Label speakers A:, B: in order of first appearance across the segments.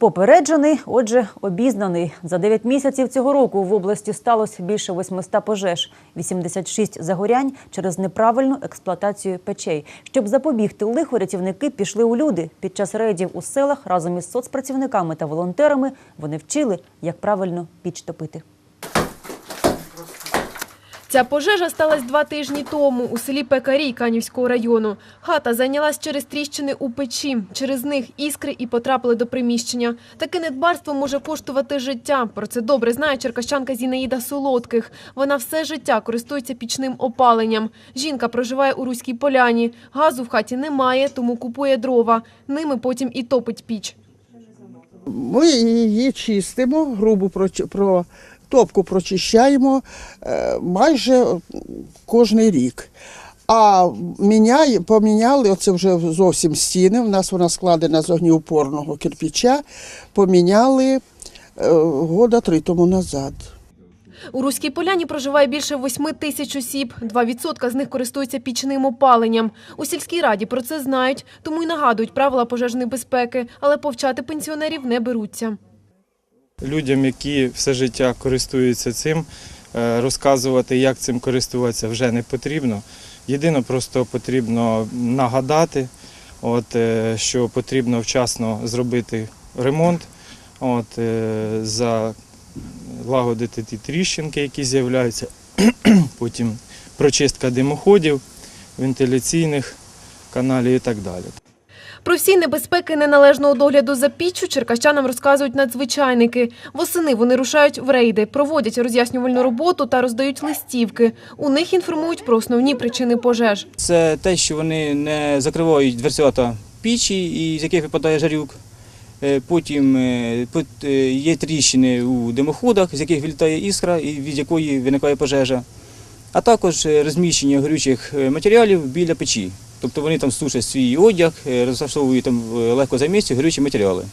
A: Попереджений, отже, обізнаний. За 9 місяців цього року в області сталося більше 800 пожеж, 86 загорянь через неправильну експлуатацію печей. Щоб запобігти лиху, рятівники пішли у люди. Під час рейдів у селах разом із соцпрацівниками та волонтерами вони вчили, як правильно піч топити.
B: Ця пожежа сталася два тижні тому у селі Пекарій Канівського району. Хата зайнялась через тріщини у печі. Через них іскри і потрапили до приміщення. Таке недбарство може коштувати життя. Про це добре знає черкащанка Зінаїда Солодких. Вона все життя користується пічним опаленням. Жінка проживає у Руській поляні. Газу в хаті немає, тому купує дрова. Ними потім і топить піч.
C: Ми її чистимо, грубу про топку прочищаємо е, майже кожний рік. А міняє, поміняли, оце вже зовсім стіни. У нас вона складена з огнеупорного кирпича. Поміняли е, года три тому назад.
B: У Руській Поляні проживає більше 8 тисяч осіб. 2% з них користуються пічним опаленням. У сільській раді про це знають, тому й нагадують правила пожежної безпеки, але повчати пенсіонерів не беруться.
D: Людям, які все життя користуються цим, е, розказувати, як цим користуватися, вже не потрібно. Єдине, просто потрібно нагадати, от, е, що потрібно вчасно зробити ремонт, от, е, залагодити ті тріщинки, які з'являються, потім прочистка димоходів, вентиляційних каналів і так далі.
B: Про всі небезпеки неналежного догляду за піччю черкащанам розказують надзвичайники. Восени вони рушають в рейди, проводять роз'яснювальну роботу та роздають листівки. У них інформують про основні причини пожеж.
E: Це те, що вони не закривають дверцята пічі, і з яких випадає жарюк. Е, Потім е, е, є тріщини у димоходах, з яких вилітає іскра і від якої виникає пожежа. А також розміщення горючих матеріалів біля печі. Тобто вони там сушать свій одяг, розташовують там в легкозаймісті горючі матеріали.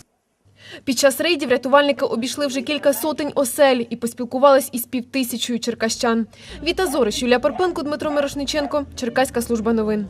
B: Під час рейдів рятувальники обійшли вже кілька сотень осель і поспілкувались із півтисячою черкащан. Віта Зориш, Юлія Порпенко, Дмитро Мирошниченко, Черкаська служба новин.